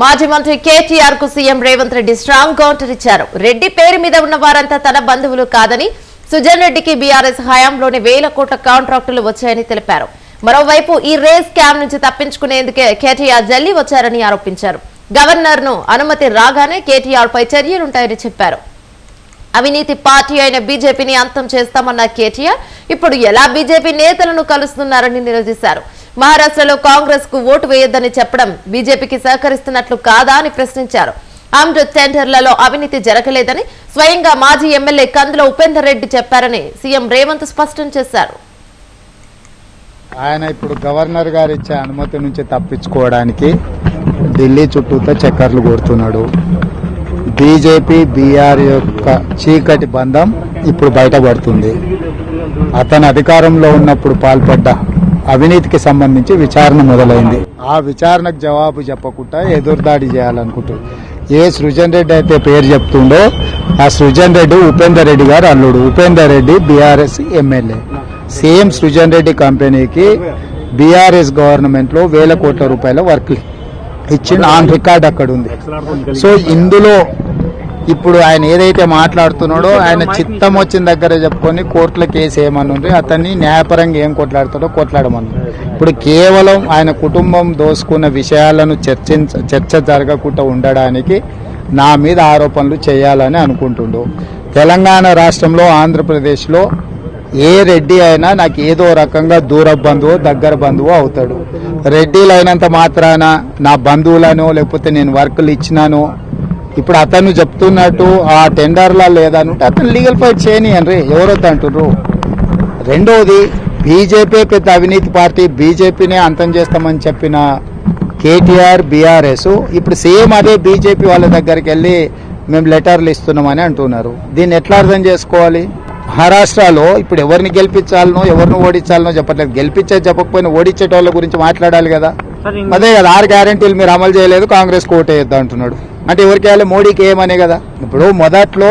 మాజీ మంత్రి కేటీఆర్కు CM Revanth Reddy strong counter ఇచ్చారు. రెడ్డి పేరు మీద ఉన్న వారంతా తన బంధువులు కాదని సుజన్ రెడ్డికి బీఆర్ఎస్ హయాంలోని వేల కోట్ల కాంట్రాక్టులు వచ్చాయని తెలిపారు. మరోవైపు ఈ రేస్ స్కామ్ నుంచి తప్పించుకునేందుకే కేటీఆర్ జల్లి వచ్చారని ఆరోపించారు. గవర్నర్ను అనుమతి రాగానే కేటీఆర్ పై చర్యలుంటాయని చెప్పారు. అవినీతి పార్టీ అయిన బీజేపీని అంతం చేస్తామన్న కేటీఆర్ ఇప్పుడు ఎలా బీజేపీ నేతలను కలుస్తున్నారని నిలదీశారు. మహారాష్ట్రలో కాంగ్రెస్కు ఓటు వేయొద్దని చెప్పడం బీజేపీకి సహకరిస్తున్నట్లు కాదా అని ప్రశ్నించారు. అమృత్ టెండర్లలో అవినీతి జరగలేదని స్వయంగా మాజీ ఎమ్మెల్యే కందుల ఉపేందర్ రెడ్డి చెప్పారని సీఎం రేవంత్ స్పష్టం చేశారు. ఆయన ఇప్పుడు గవర్నర్ గారు ఇచ్చే అనుమతి నుంచి తప్పించుకోవడానికి ఢిల్లీ చుట్టూతో చక్కర్లు కొడుతున్నాడు. బీజేపీ బీఆర్ యొక్క చీకటి బంధం ఇప్పుడు బయటపడుతుంది. అతను అధికారంలో ఉన్నప్పుడు పాల్పడ్డ అవినీతికి సంబంధించి విచారణ మొదలైంది. ఆ విచారణకు జవాబు చెప్పకుండా ఎదురుదాడి చేయాలనుకుంటున్నారు ఏ సృజన్ రెడ్డి అయితే పేరు చెప్తుండో ఆ సృజన్ రెడ్డి ఉపేందర్ రెడ్డి గారు అల్లుడు. Upender Reddy BRS MLA. Same Srujan Reddy కంపెనీకి బీఆర్ఎస్ గవర్నమెంట్లో వేల కోట్ల రూపాయల వర్క్ ఇచ్చిన ఆన్ రికార్డ్ అక్కడ ఉంది సో ఇందులో ఇప్పుడు ఆయన ఏదైతే మాట్లాడుతున్నాడో ఆయన చిత్తం వచ్చిన దగ్గర చెప్పుకొని కోర్టుల కేసు ఏమని ఉంది అతన్ని న్యాయపరంగా ఏం కొట్లాడుతాడో కొట్లాడమని ఇప్పుడు కేవలం ఆయన కుటుంబం దోసుకున్న విషయాలను చర్చించ చర్చ జరగకుండా ఉండడానికి నా మీద ఆరోపణలు చేయాలని అనుకుంటుండు. తెలంగాణ రాష్ట్రంలో ఆంధ్రప్రదేశ్లో ఏ రెడ్డి అయినా నాకు ఏదో రకంగా దూర బంధువు దగ్గర బంధువు అవుతాడు. రెడ్డిలు అయినంత మాత్రాన నా బంధువులను లేకపోతే నేను వర్కులు ఇచ్చినాను ఇప్పుడు అతను చెప్తున్నట్టు ఆ టెండర్లా లేదనుంటే అతను లీగల్ ఫైట్ చేయని అండి ఎవరొద్దు అంటున్నారు రెండోది బీజేపీ పెద్ద అవినీతి పార్టీ బీజేపీనే అంతం చేస్తామని చెప్పిన కేటీఆర్ బీఆర్ఎస్. ఇప్పుడు సేమ్ అదే బీజేపీ వాళ్ళ దగ్గరికి వెళ్ళి మేము లెటర్లు ఇస్తున్నామని అంటున్నారు. దీన్ని ఎట్లా అర్థం చేసుకోవాలి? మహారాష్ట్రలో ఇప్పుడు ఎవరిని గెలిపించాలనో ఎవరిని ఓడించాలనో చెప్పట్లేదు. గెలిపించే చెప్పకపోయినా ఓడించేటోళ్ళ గురించి మాట్లాడాలి కదా. అదే కదా ఆరు గ్యారంటీలు మీరు అమలు చేయలేదు కాంగ్రెస్ ఓటేయద్దు అంటున్నాడు. అంటే ఎవరికి వేయాలి? మోడీకి ఏమనే కదా. ఇప్పుడు మొదట్లో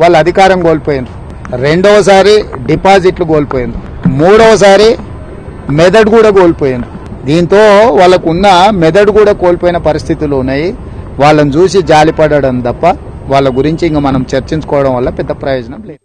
వాళ్ళు అధికారం కోల్పోయినారు. రెండవసారి డిపాజిట్లు కోల్పోయింది మూడవసారి మెదడు కూడా కోల్పోయింది దీంతో వాళ్ళకు ఉన్న మెదడు కూడా కోల్పోయిన పరిస్థితులు ఉన్నాయి. వాళ్ళని చూసి జాలిపడడం తప్ప వాళ్ళ గురించి ఇంకా మనం చర్చించుకోవడం వల్ల పెద్ద ప్రయోజనం లేదు.